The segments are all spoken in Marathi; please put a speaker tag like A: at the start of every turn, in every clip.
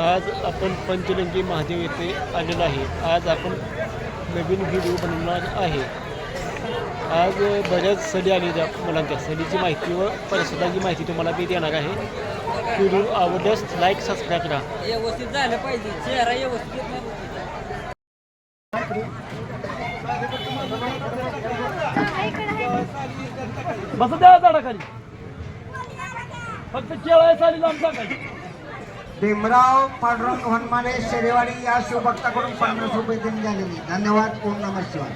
A: आज आपण पंचलिंगी महादेव येथे आलेलो आहे. आज आपण नवीन व्हिडिओ बनवणार आहे. आज बऱ्याच सली आली त्या मुलांच्या. सलीची माहिती व परिसराची माहिती तुम्हाला मी देणार आहे. व्हिडिओ आवडल्यास लाईक सबस्क्राईब करा.
B: व्यवस्थित झालं पाहिजे. चेहरा व्यवस्थित.
A: बस द्या झाडाखाली. फक्त जेवायला आली लांब सांगायची
C: भीमराव पांडुरंग हनुमाने शेरेवाडी या शिवभक्ताकडून पन्नास रुपये देऊन झालेली धन्यवाद. ओम नमः शिवाय.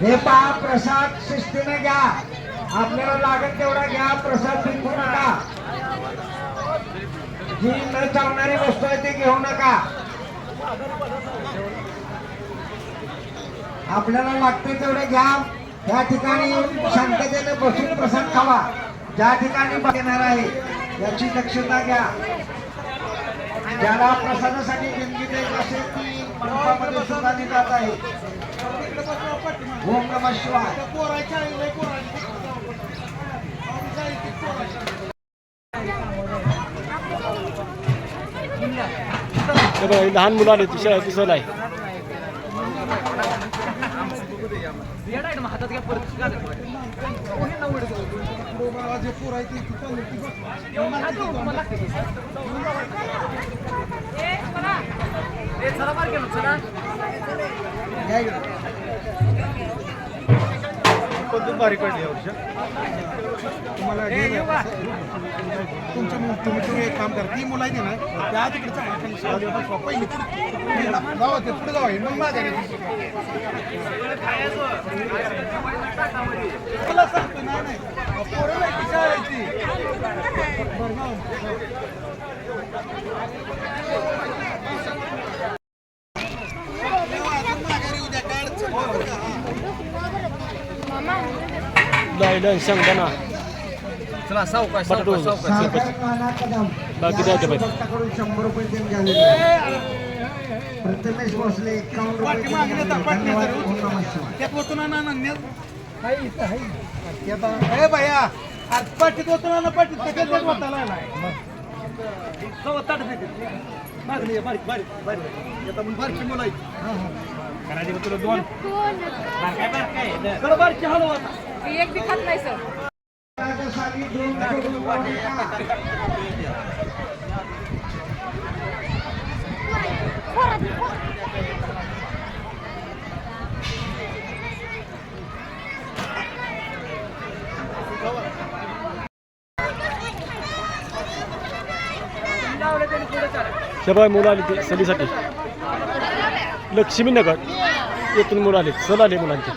C: हे पहा प्रसाद शिस्तीने घ्या. आपल्याला लागत तेवढा घ्या प्रसाद फेकू नका. जी न चावणारी वस्तू आहे ती घेऊ नका. आपल्याला लागते तेवढे घ्या. त्या ठिकाणी शांततेने बसून प्रसाद खावा. ज्या ठिकाणी येणार आहे याची दक्षता घ्या. ज्याला प्रसादासाठी जिंदगी देत असेल ती मंडपामध्ये जात आहे. ओम नमः शिवाय
A: लहान मुलं आले ती दिसत आहे
D: बारीक पडली वर्ष. तुम्हाला तुमच्या मु- तुम्ही तुम्ही एक काम करा. ती मुलं आहे ना त्या तिकडे चांगल्या खाली शाळा बसवा. पहिली पुढे जावा ते पुढे जावा मग माझ्या मला सांगतो नाही नाही. पोरं नाही ती शाळेची बरं ना.
A: लायलं शेंगदाणा
B: चला सावकाश सावकाश सावकाश
A: बाकी पाहिजे.
C: भक्ताकडून शंभर रुपये देऊन झालेले प्रथमेश भोसले एकावन्न रुपये धन्यवाद. ओम नमः शिवाय
D: त्यात वतुना ना नन्या ए भैया आज पाठीत वतुना ना पाठीत कशात देत वताला आलाय? मागणी आहे, बारीक बारीक बारीक येता म्हणून बारकी मुलं आहेत. करायची तुला दोन?
E: एक बी खात नाही सर.
A: शेबाय मुलं आली ती सलीसाठी. लक्ष्मीनगर येथून मुलं आले सल आले मुलांचे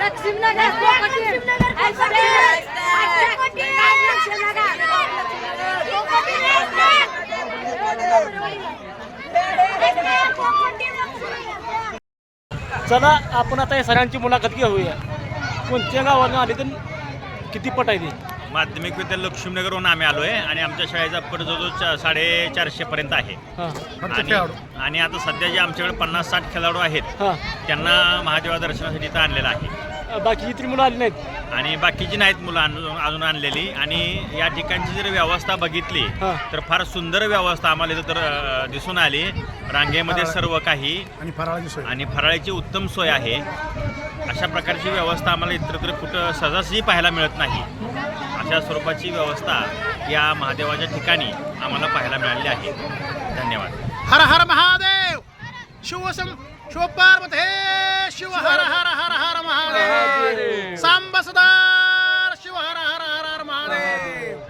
E: लक्ष्मीनगर
A: चला आपण आता या सरांची मुलाखत घेऊया. कोणत्या गावानं आले तर किती पट आहे ती?
F: माध्यमिक विद्यालय लक्ष्मीनगरहून आम्ही आलो आहे आणि आमच्या शाळेचा पट जवळजवळ चा- साडेचारशे पर्यंत आहे.
A: हां.
F: आणि आणि आता सध्या जे आमच्याकडे पन्नास साठ खेळाडू आहेत
A: हां.
F: त्यांना महादेवा दर्शनासाठी इथं आणलेलं आहे.
A: बाकीची तरी मुलं आली नाहीत.
F: आणि बाकीची नाहीत मुलं अजून अजून आणलेली. आणि या ठिकाणची जर व्यवस्था बघितली
A: हां.
F: तर फार सुंदर व्यवस्था आम्हाला इथं तर अ, दिसून आली. रांगेमध्ये सर्व काही.
D: आणि फराळाची सोय.
F: आणि फराळाची उत्तम सोय आहे. अशा प्रकारची व्यवस्था आम्हाला इतरत्र कुठं सहजासहजी पाहायला मिळत नाही. अशा स्वरूपाची व्यवस्था या महादेवाच्या ठिकाणी आम्हाला पाहायला मिळाली आहे. धन्यवाद.
D: हर हर महादेव! शिवसम शिवपार्वते शिव हर हर बसदार शिव हर हर हर हर महादेव.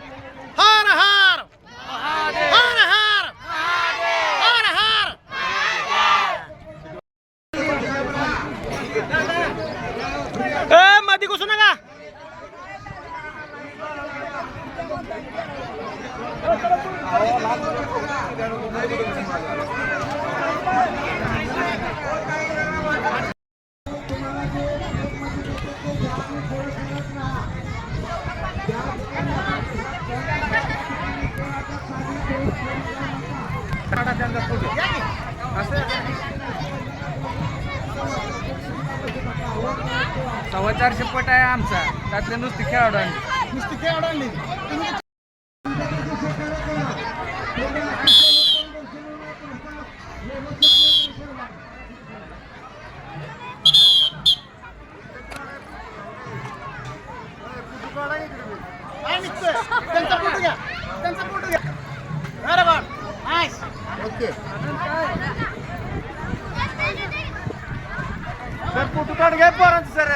G: हर हर. हर हर. हर हर. ए मधी
C: कुछ नका. Thank you. सव्वा चारशे पट आहे आमचा. त्यातले नुसती खेळाडू आणली नुसती खेळाडू आणली. लागते सर फोटो काढ घ्या पोरांचं सर.